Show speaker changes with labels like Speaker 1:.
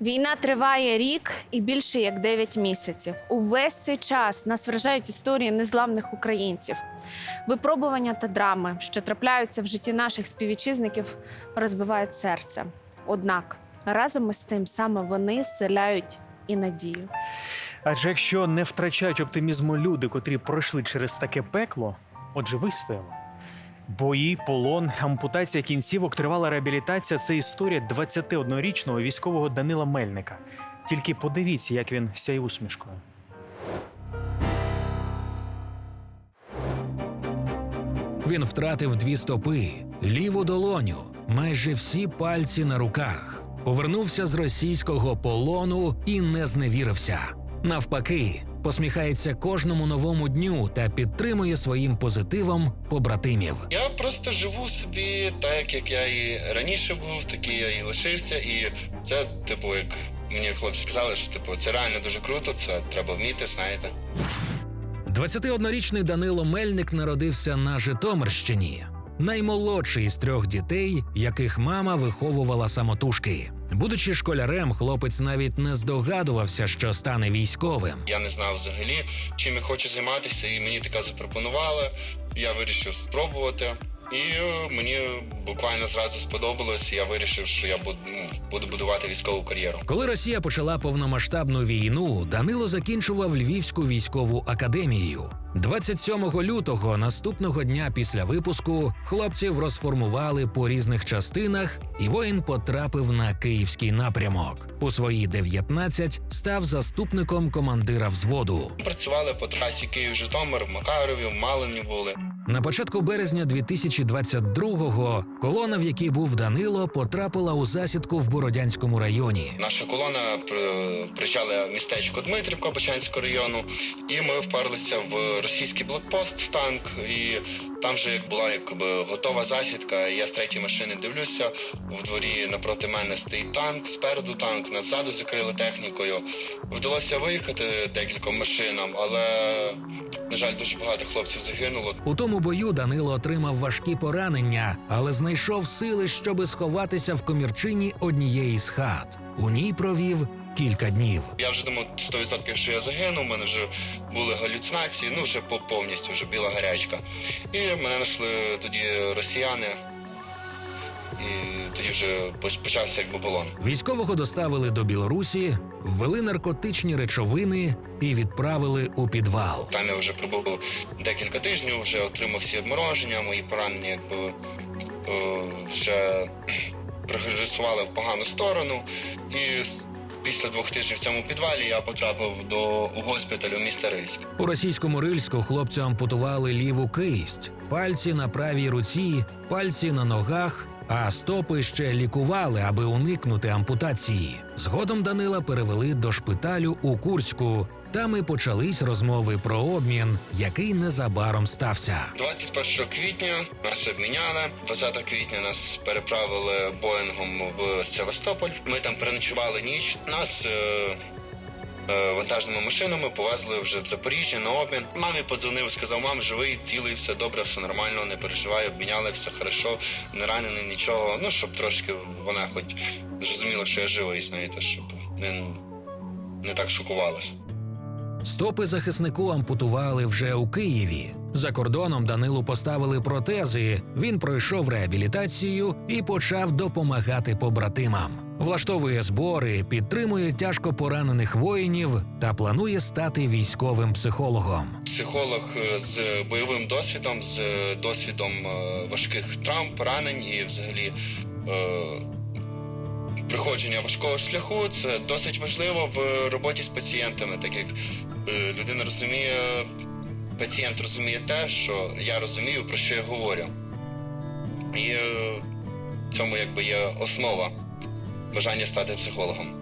Speaker 1: Війна триває рік і більше як 9 місяців. Увесь цей час нас вражають історії незламних українців. Випробування та драми, що трапляються в житті наших співвітчизників, розбивають серце. Однак разом із тим саме вони вселяють і надію.
Speaker 2: Адже якщо не втрачають оптимізму люди, котрі пройшли через таке пекло, отже, вистояли. Бої, полон, ампутація кінцівок, тривала реабілітація це історія 21-річного військового Данила Мельника. Тільки подивіться, як він сяє усмішкою.
Speaker 3: Він втратив дві стопи, ліву долоню, майже всі пальці на руках. Повернувся з російського полону і не зневірився. Навпаки, посміхається кожному новому дню та підтримує своїм позитивом побратимів.
Speaker 4: Я просто живу собі так, як я і раніше був, такий я і лишився. І це, типу, як мені хлопці сказали, що типу, це реально дуже круто, це треба вміти, знаєте.
Speaker 3: 21-річний Данило Мельник народився на Житомирщині. Наймолодший із трьох дітей, яких мама виховувала самотужки. Будучи школярем, хлопець навіть не здогадувався, що стане військовим.
Speaker 4: Я не знав взагалі, чим я хочу займатися, і мені така запропонувала. Я вирішив спробувати. І е, мені буквально зразу сподобалось. Я вирішив, що я буду, ну, буду будувати військову кар'єру.
Speaker 3: Коли Росія почала повномасштабну війну, Данило закінчував Львівську військову академію. 27 лютого, наступного дня після випуску, хлопців розформували по різних частинах, і воїн потрапив на київський напрямок. У свої 19 став заступником командира взводу.
Speaker 4: Працювали по трасі Київ-Житомир, в Макарові, в Малині були.
Speaker 3: На початку березня 2022-го колона, в якій був Данило, потрапила у засідку в Бородянському районі.
Speaker 4: Наша колона при- приїжджала в містечко Дмитрівка Бочанського району, і ми вперлися в російський блокпост в танк. І там вже як була якби готова засідка. Я з третьої машини дивлюся. В дворі напроти мене стоїть танк, спереду танк, нас ззаду закрили технікою. Вдалося виїхати декільком машинам, але на жаль, дуже багато хлопців загинуло.
Speaker 3: У тому бою Данило отримав важкі поранення, але знайшов сили, щоби сховатися в комірчині однієї з хат. У ній провів кілька днів.
Speaker 4: Я вже думав 100% що я загину. У мене вже були галюцинації, ну вже по- повністю вже біла гарячка. І мене знайшли тоді росіяни. І тоді вже почався якби полон.
Speaker 3: Військового доставили до Білорусі, ввели наркотичні речовини і відправили у підвал.
Speaker 4: Там я вже пробув декілька тижнів, вже отримав всі обмороження, мої поранення якби е, вже прогресували в погану сторону. І після двох тижнів в цьому підвалі я потрапив до госпіталю міста Рильськ.
Speaker 3: У російському рильську хлопцю ампутували ліву кисть, пальці на правій руці, пальці на ногах, а стопи ще лікували, аби уникнути ампутації. Згодом Данила перевели до шпиталю у Курську. Там і почались розмови про обмін, який незабаром стався.
Speaker 4: 21 квітня нас обміняли. 20 квітня нас переправили Боїнгом в Севастополь. Ми там переночували ніч. Нас е, вантажними машинами повезли вже в Запоріжжя на обмін. Мамі подзвонив, сказав, мам, живий, цілий, все добре, все нормально, не переживай, обміняли, все хорошо, не ранений, нічого. Ну, щоб трошки вона хоч зрозуміла, що я живий, знаєте, щоб не, не так шокувалась.
Speaker 3: Стопи захиснику ампутували вже у Києві. За кордоном Данилу поставили протези. Він пройшов реабілітацію і почав допомагати побратимам. Влаштовує збори, підтримує тяжко поранених воїнів та планує стати військовим психологом.
Speaker 4: психолог е, з бойовим досвідом, з досвідом е, важких травм, поранень і взагалі е, приходження важкого шляху. Це досить важливо в роботі з пацієнтами, так як людина розуміє, пацієнт розуміє те, що я розумію, про що я говорю. І цьому якби є основа бажання стати психологом.